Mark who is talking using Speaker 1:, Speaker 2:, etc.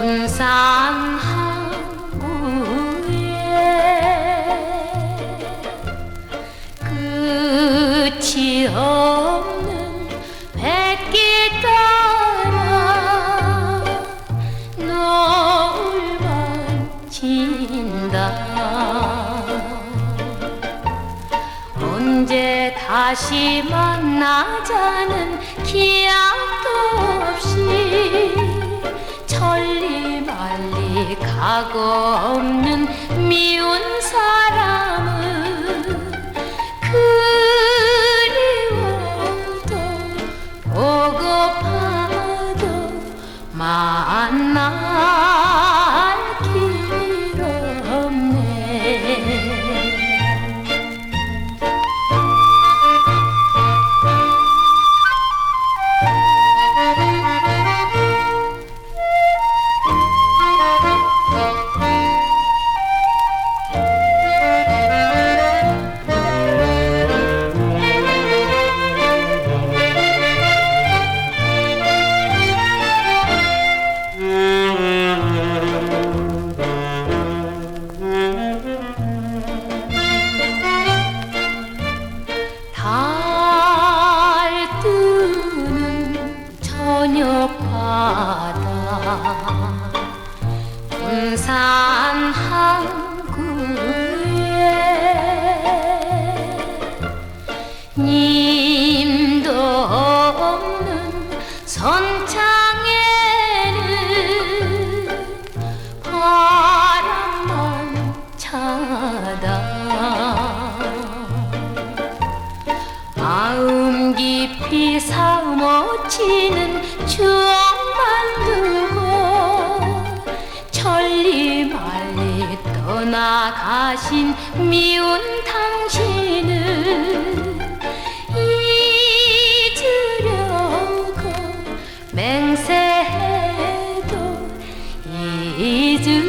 Speaker 1: 군산 항구에 끝이 없는 백길 따라 노을만 진다. 언제 다시 만나자는 기약 가고 없는 미운 사람은 그리워도 보고파도 만날 군산 항구에 님도 없는 선창에는 바람만 차다. 마음 깊이 사무치는 추억 떠나가신 미운 당신을 잊으려고 맹세해도 잊을